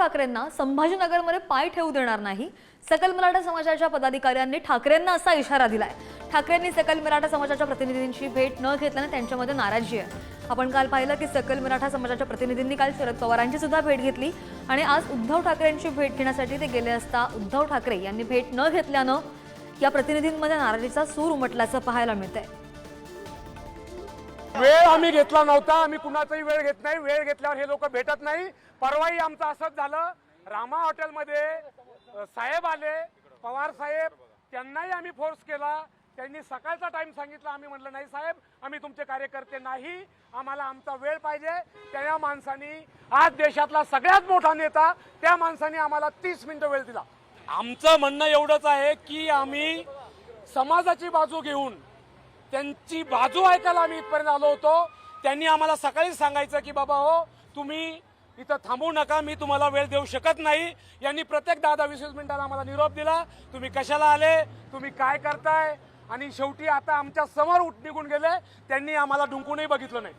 ठाकरेंना संभाजीनगरमध्ये पाय ठेवू देणार नाही. सकल मराठा समाजाच्या पदाधिकाऱ्यांनी ठाकरेंना असा इशारा दिलाय. ठाकरेंनी सकल मराठा समाजाच्या प्रतिनिधींची भेट न घेतल्याने त्यांच्यामध्ये नाराजी आहे. आपण काल पाहिलं की सकल मराठा समाजाच्या प्रतिनिधींनी काल शरद पवारांची सुद्धा भेट घेतली आणि आज उद्धव ठाकरेंची भेट घेण्यासाठी ते गेले असता उद्धव ठाकरे यांनी भेट न घेतल्यानं या प्रतिनिधींमध्ये नाराजीचा सूर उमटल्याचं पाहायला मिळतंय. वेळ आम्ही घेतला नव्हता आम्ही कुणाचाही वेळ घेत नाही. वेळ घेतल्यावर हे लोक भेटत नाही. परवाही आमचं असंच झालं. रामा हॉटेलमध्ये साहेब आले. पवार साहेब त्यांनाही आम्ही फोर्स केला. त्यांनी सकाळचा टाइम सांगितला. आम्ही म्हटलं नाही साहेब आम्ही तुमचे कार्यकर्ते नाही. आम्हाला आमचा वेळ पाहिजे. त्या माणसानी आज देशातला सगळ्यात मोठा नेता त्या माणसाने आम्हाला तीस मिनिटं वेळ दिला. आमचं म्हणणं एवढंच आहे की आम्ही समाजाची बाजू घेऊन त्यांची बाजू ऐकायला आम्ही इथपर्यंत आलो होतो. त्यांनी आम्हाला सकाळीच सांगायचं की बाबा हो तुम्ही इथं थांबू नका मी तुम्हाला वेळ देऊ शकत नाही. यांनी प्रत्येक दहा दहा वीस वीस मिनिटाला आम्हाला निरोप दिला. तुम्ही कशाला आले? तुम्ही काय करताय? आणि शेवटी आता आमच्यासमोर उठ निघून गेले. त्यांनी आम्हाला डुंकूनही बघितलं नाही.